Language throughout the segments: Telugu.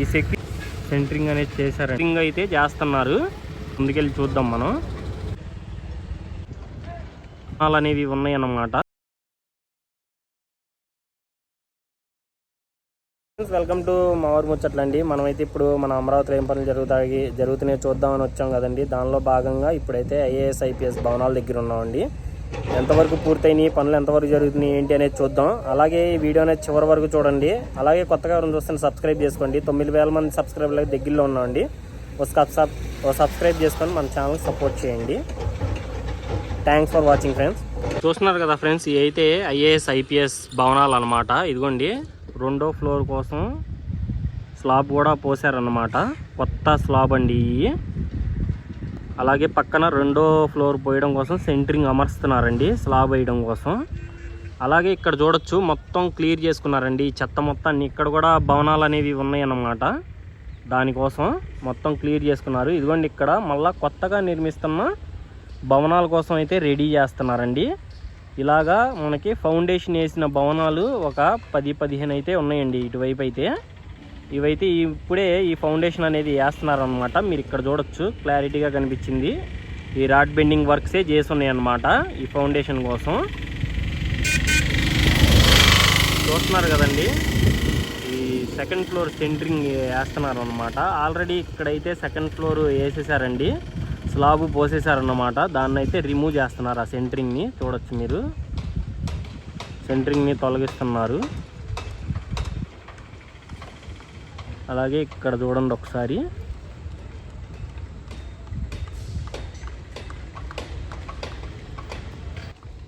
ఈ సెక్కి సెంటరింగ్ అనేది చేశారు సెంటరింగ్ అయితే చేస్తున్నారు. ముందుకెళ్ళి చూద్దాం మనం. అనేవి ఉన్నాయి అన్నమాట వెల్కమ్ టు మా ముచ్చట్లండి మనమైతే ఇప్పుడు మన అమరావతిలో ఏం పనులు జరుగుతాయి జరుగుతున్నాయి చూద్దామని వచ్చాం కదండి. దానిలో భాగంగా ఇప్పుడైతే ఐఏఎస్ ఐపీఎస్ భవనాల దగ్గర ఉన్నామండి. ఎంతవరకు పూర్తయినాయి పనులు ఎంతవరకు జరుగుతున్నాయి ఏంటి అనేది చూద్దాం. అలాగే ఈ వీడియో అనేది చివరి వరకు చూడండి. అలాగే కొత్తగా ఎవరైనా చూస్తే సబ్స్క్రైబ్ చేసుకోండి. తొమ్మిది వేల మంది సబ్స్క్రైబర్లకు దగ్గరలో ఉన్నామండి. ఒక సబ్స్క్రైబ్ చేసుకొని మన ఛానల్ సపోర్ట్ చేయండి. థ్యాంక్స్ ఫర్ వాచింగ్ ఫ్రెండ్స్ చూస్తున్నారు కదా ఫ్రెండ్స్ ఇవి అయితే ఐఏఎస్ ఐపీఎస్ భవనాలు అనమాట ఇదిగోండి రెండో ఫ్లోర్ కోసం స్లాబ్ కూడా పోసారన్నమాట. కొత్త స్లాబ్ అండి ఇవి అలాగే పక్కన రెండో ఫ్లోర్ పోయడం కోసం సెంటరింగ్ అమర్స్తున్నారండి స్లాబ్ వేయడం కోసం. అలాగే ఇక్కడ చూడొచ్చు మొత్తం క్లియర్ చేసుకున్నారండి. చెత్త మొత్తాన్ని ఇక్కడ కూడా భవనాలు అనేవి ఉన్నాయన్నమాట. దానికోసం మొత్తం క్లియర్ చేసుకున్నారు. ఇదిగోండి ఇక్కడ మళ్ళీ కొత్తగా నిర్మిస్తున్న భవనాల కోసం అయితే రెడీ చేస్తున్నారండి. ఇలాగా మనకి ఫౌండేషన్ వేసిన భవనాలు ఒక పది పదిహేను అయితే ఉన్నాయండి ఇటువైపు అయితే. ఇవైతే ఇప్పుడే ఈ ఫౌండేషన్ అనేది వేస్తున్నారనమాట మీరు ఇక్కడ చూడొచ్చు క్లారిటీగా కనిపించింది. ఈ రాడ్ బెండింగ్ వర్క్సే చేసి ఉన్నాయి ఈ ఫౌండేషన్ కోసం. చూస్తున్నారు కదండి ఈ సెకండ్ ఫ్లోర్ సెంటరింగ్ వేస్తున్నారు అనమాట ఆల్రెడీ ఇక్కడైతే సెకండ్ ఫ్లోర్ వేసేసారండి స్లాబ్ పోసేసారన్నమాట. దాన్ని అయితే రిమూవ్ చేస్తున్నారు ఆ సెంటరింగ్ని చూడొచ్చు మీరు. సెంటరింగ్ని తొలగిస్తున్నారు. అలాగే ఇక్కడ చూడండి ఒకసారి.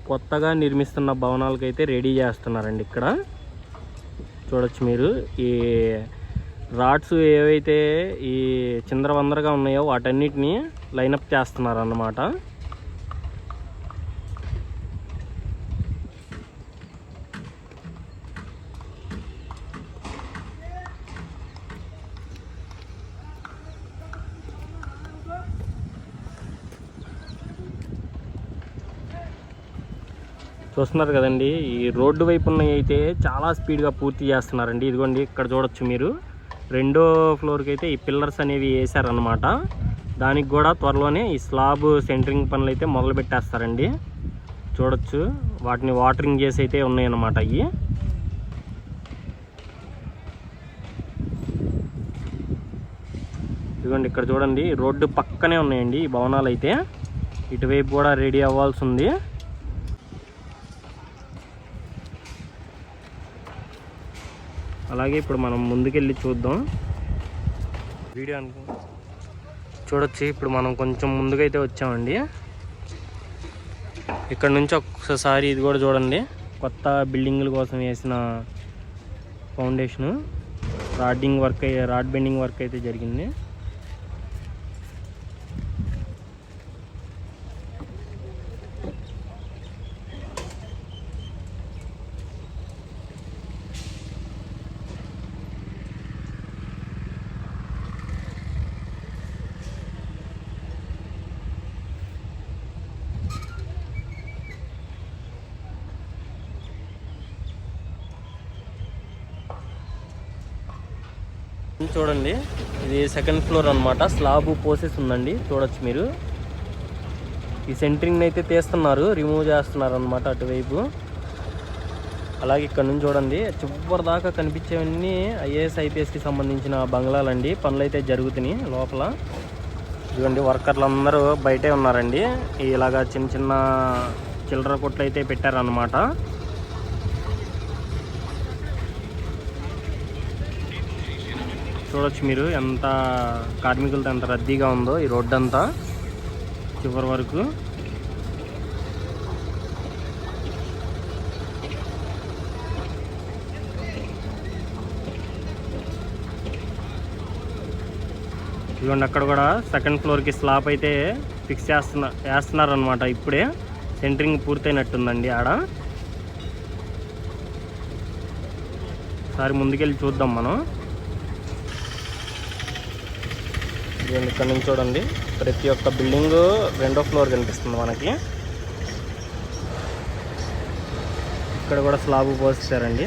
కొత్తగా నిర్మిస్తున్న భవనాలకైతే రెడీ చేస్తున్నారండి ఇక్కడ. చూడొచ్చు మీరు. ఈ రాడ్స్ ఏవైతే ఈ చిందరవందరగా ఉన్నాయో వాటన్నిటిని లైనప్ చేస్తున్నారు చూస్తున్నారు కదండి ఈ రోడ్డు వైపు ఉన్నవి అయితే చాలా స్పీడ్గా పూర్తి చేస్తున్నారండి. ఇదిగోండి ఇక్కడ చూడొచ్చు మీరు. రెండో ఫ్లోర్కి అయితే ఈ పిల్లర్స్ అనేవి వేసారనమాట దానికి కూడా త్వరలోనే ఈ స్లాబ్ సెంటరింగ్ పనులు అయితే మొదలు పెట్టేస్తారండి. చూడొచ్చు వాటిని వాటరింగ్ చేసి అయితే ఉన్నాయన్నమాట అవి ఇదిగోండి ఇక్కడ చూడండి రోడ్డు పక్కనే ఉన్నాయండి ఈ భవనాలు అయితే. ఇటువైపు కూడా రెడీ అవ్వాల్సి ఉంది. అలాగే ఇప్పుడు మనం ముందుకెళ్ళి చూద్దాం. వీడియో అనుకో. చూడొచ్చు ఇప్పుడు మనం కొంచెం ముందుకైతే వచ్చామండి. ఇక్కడ నుంచి ఒక్కసారి ఇది కూడా చూడండి. కొత్త బిల్డింగ్ల కోసం వేసిన foundation. Rodding work rod bending work అయితే జరిగింది. చూడండి. ఇది సెకండ్ ఫ్లోర్ అన్నమాట. స్లాబ్ పోసేసి ఉందండి. చూడొచ్చు మీరు. ఈ సెంటరింగ్ అయితే తీస్తున్నారు. రిమూవ్ చేస్తున్నారు అనమాట అటువైపు. అలాగే ఇక్కడ నుంచి చూడండి. చివరి దాకా కనిపించేవన్నీ ఐఏఎస్ ఐపీఎస్కి సంబంధించిన బంగ్లాలండి. పనులు అయితే జరుగుతున్నాయి లోపల. ఇదిగోండి వర్కర్లు అందరూ బయటే ఉన్నారండి. ఇలాగా చిన్న చిన్న చిల్లర కొట్లు అయితే పెట్టారన్నమాట. చూడొచ్చు మీరు ఎంత కార్మికులతో ఎంత రద్దీగా ఉందో ఈ రోడ్డు అంతా చివరి వరకు. ఇదిగోండి అక్కడ కూడా సెకండ్ ఫ్లోర్కి స్లాబ్ అయితే ఫిక్స్ చేస్తున్న వేస్తున్నారు అనమాట ఇప్పుడే సెంటరింగ్ పూర్తయినట్టుందండి ఆడ. ఒకసారి ముందుకెళ్ళి చూద్దాం మనం. ఇదిగోండి ఇక్కడ నుంచి చూడండి. ప్రతి ఒక్క బిల్డింగ్ రెండో ఫ్లోర్ కనిపిస్తుంది మనకి. ఇక్కడ కూడా స్లాబ్ పోసేసారండి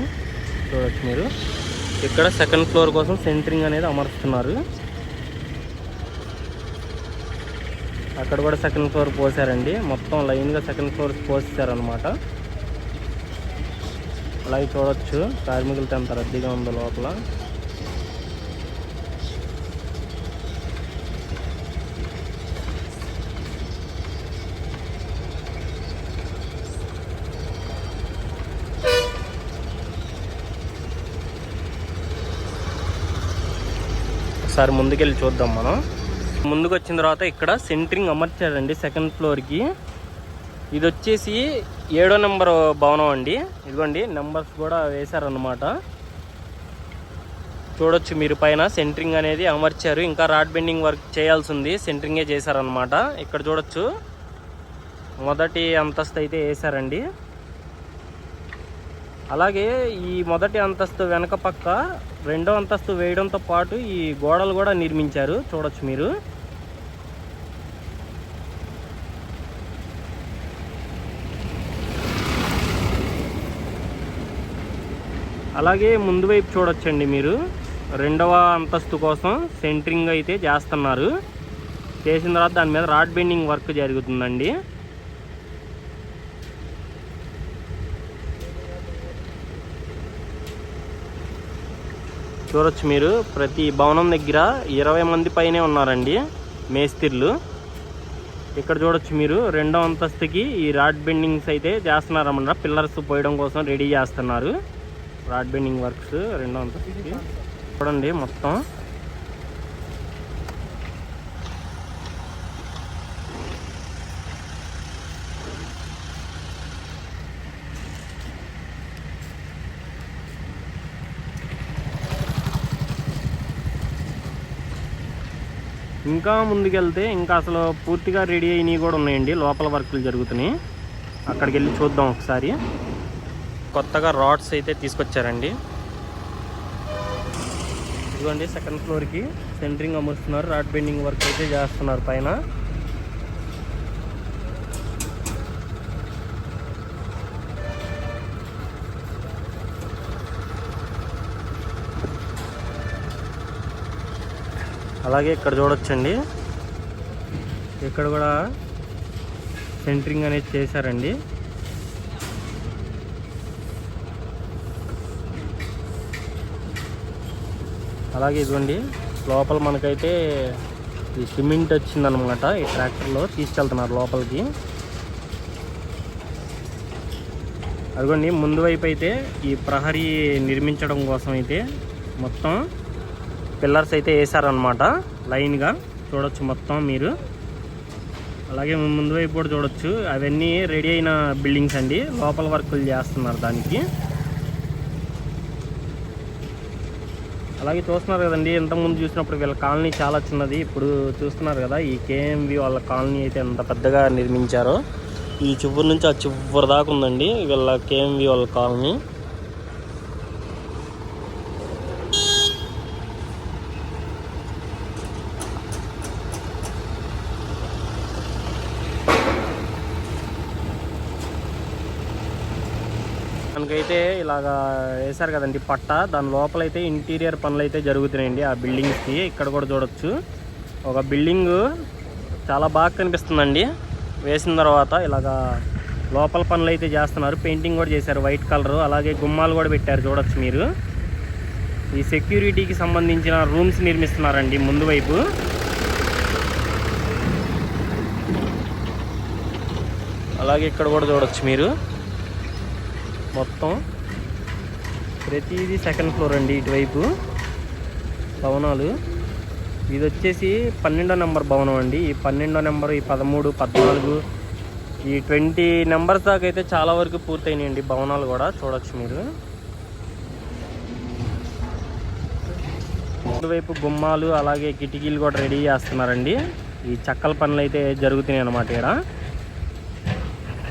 చూడొచ్చు మీరు. ఇక్కడ సెకండ్ ఫ్లోర్ కోసం సెంటరింగ్ అనేది అమర్చుతున్నారు. అక్కడ కూడా సెకండ్ ఫ్లోర్ పోసారండి. మొత్తం లైన్గా సెకండ్ ఫ్లోర్ పోసారనమాట అలాగే చూడొచ్చు. కార్మికులతో ఎంత రద్దీగా ఉందో లోపల. ఒకసారి ముందుకెళ్ళి చూద్దాం మనం. ముందుకు వచ్చిన తర్వాత ఇక్కడ సెంటరింగ్ అమర్చారండి సెకండ్ ఫ్లోర్కి. ఇది వచ్చేసి ఏడో నెంబర్ భవనం అండి. ఇదిగోండి నెంబర్స్ కూడా వేశారనమాట చూడొచ్చు మీరు పైన సెంటరింగ్ అనేది అమర్చారు. ఇంకా రాడ్ బెండింగ్ వర్క్ చేయాల్సి ఉంది సెంటరింగే చేశారనమాట ఇక్కడ చూడొచ్చు. మొదటి అంతస్తు అయితే వేశారండి. అలాగే ఈ మొదటి అంతస్తు వెనక పక్క రెండో అంతస్తు వేయడంతో పాటు ఈ గోడలు కూడా నిర్మించారు. చూడొచ్చు మీరు. అలాగే ముందు వైపు చూడొచ్చండి మీరు. రెండవ అంతస్తు కోసం సెంటరింగ్ అయితే చేస్తున్నారు. చేసిన తర్వాత దాని మీద రాడ్ బెండింగ్ వర్క్ జరుగుతుందండి. చూడొచ్చు మీరు. ప్రతి భవనం దగ్గర ఇరవై మంది పైనే ఉన్నారండి మేస్తిర్లు. ఇక్కడ చూడొచ్చు మీరు రెండో అంతస్తుకి ఈ రాడ్ బెండింగ్స్ అయితే చేస్తున్నారన్నమాట. పిల్లర్స్ పోయడం కోసం రెడీ చేస్తున్నారు. రాడ్ బెండింగ్ వర్క్స్ రెండో అంతస్తుకి. చూడండి మొత్తం. ఇంకా ముందుకెళ్తే ఇంకా అసలు పూర్తిగా రెడీ అయినవి కూడా ఉన్నాయండి. లోపల వర్కులు జరుగుతున్నాయి. అక్కడికి వెళ్ళి చూద్దాం ఒకసారి. కొత్తగా రాడ్స్ అయితే తీసుకొచ్చారండి. ఇదిగోండి సెకండ్ ఫ్లోర్కి సెంటరింగ్ అమరుస్తున్నారు. రాడ్ బెండింగ్ వర్క్ అయితే చేస్తున్నారు పైన. అలాగే ఇక్కడ చూడొచ్చండి. ఇక్కడ కూడా సెంటరింగ్ అనేది చేశారండి. అలాగే ఇదిగోండి లోపల మనకైతే ఈ సిమెంట్ వచ్చిందనమాట ఈ ట్రాక్టర్లో తీసుకెళ్తున్నారు లోపలికి. అదిగోండి ముందు వైపు అయితే ఈ ప్రహరీ నిర్మించడం కోసం అయితే మొత్తం పిల్లర్స్ అయితే వేసారనమాట లైన్గా. చూడొచ్చు మొత్తం మీరు. అలాగే ముందు వైపు కూడా చూడొచ్చు. అవన్నీ రెడీ అయిన బిల్డింగ్స్ అండి. లోపల వర్కులు చేస్తున్నారు దానికి. అలాగే చూస్తున్నారు కదండి ఇంతకుముందు చూసినప్పుడు వీళ్ళ కాలనీ చాలా చిన్నది. ఇప్పుడు చూస్తున్నారు కదా ఈ కేఎంవి వాళ్ళ కాలనీ అయితే ఎంత పెద్దగా నిర్మించారో. ఈ చివరి నుంచి ఆ చివరి దాకా ఉందండి వీళ్ళ కేఎంవి వాళ్ళ కాలనీ. మనకైతే ఇలాగా వేశారు కదండి పట్ట. దాని లోపలైతే ఇంటీరియర్ పనులు అయితే జరుగుతున్నాయండి ఆ బిల్డింగ్స్కి. ఇక్కడ కూడా చూడొచ్చు. ఒక బిల్డింగ్ చాలా బాగా కనిపిస్తుందండి. వేసిన తర్వాత ఇలాగా లోపల పనులు అయితే చేస్తున్నారు. పెయింటింగ్ కూడా చేశారు వైట్ కలర్. అలాగే గుమ్మాలు కూడా పెట్టారు చూడొచ్చు మీరు. ఈ సెక్యూరిటీకి సంబంధించిన రూమ్స్ నిర్మిస్తున్నారండి ముందు వైపు. అలాగే ఇక్కడ కూడా చూడొచ్చు మీరు. మొత్తం ప్రతిదీ సెకండ్ ఫ్లోర్ అండి ఇటువైపు భవనాలు. ఇది వచ్చేసి పన్నెండో నెంబర్ భవనం అండి. ఈ పన్నెండో నెంబర్ ఈ పదమూడు పద్నాలుగు ఈ ట్వంటీ నెంబర్స్ దాకా అయితే చాలా వరకు పూర్తయినాయండి భవనాలు కూడా చూడొచ్చు మీరు. ఇటువైపు గుమ్మాలు అలాగే కిటికీలు కూడా రెడీ చేస్తున్నారండి. ఈ చక్కల పనులు అయితే జరుగుతున్నాయి అన్నమాట ఇక్కడ.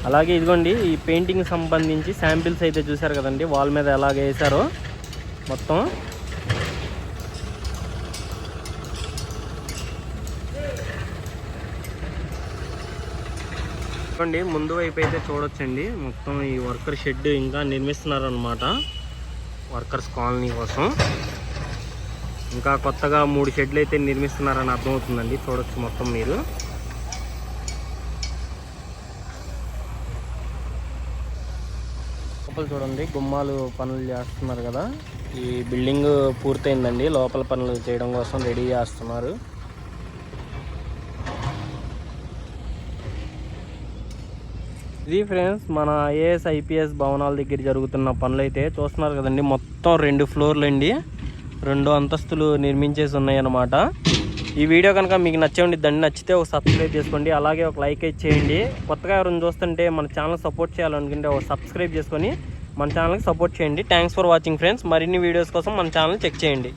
అలాగే ఇదిగోండి ఈ పెయింటింగ్ సంబంధించి శాంపిల్స్ అయితే చూశారు కదండి వాల్ మీద ఎలాగ వేసారో మొత్తం. చూడండి ముందు వైపు అయితే చూడొచ్చండి మొత్తం ఈ వర్కర్ షెడ్ ఇంకా నిర్మిస్తున్నారనమాట వర్కర్స్ కాలనీ కోసం. ఇంకా కొత్తగా మూడు షెడ్లు అయితే నిర్మిస్తున్నారని అర్థమవుతుందండి చూడొచ్చు మొత్తం మీరు. లోపల చూడండి గుమ్మాలు పనులు చేస్తున్నారు కదా. ఈ బిల్డింగ్ పూర్తయిందండి లోపల పనులు చేయడం కోసం రెడీ చేస్తున్నారు. ఇది ఫ్రెండ్స్ మన ఐఏఎస్ ఐపీఎస్ భవనాల దగ్గర జరుగుతున్న పనులు అయితే చూస్తున్నారు కదండి మొత్తం రెండు ఫ్లోర్లు అండి రెండు అంతస్తులు నిర్మించేసి ఉన్నాయి అన్నమాట ఈ వీడియో కనుక మీకు నచ్చండి దాన్ని నచ్చితే ఒక సబ్స్క్రైబ్ చేసుకోండి. అలాగే ఒక లైక్ అయితే చేయండి. కొత్తగా ఎవరైనా చూస్తుంటే మన ఛానల్ సపోర్ట్ చేయాలనుకుంటే ఒక సబ్స్క్రైబ్ చేసుకొని మన ఛానల్కి సపోర్ట్ చేయండి. థ్యాంక్స్ ఫర్ వాచింగ్ ఫ్రెండ్స్ మరిన్ని వీడియోస్ కోసం మన ఛానల్ చెక్ చేయండి.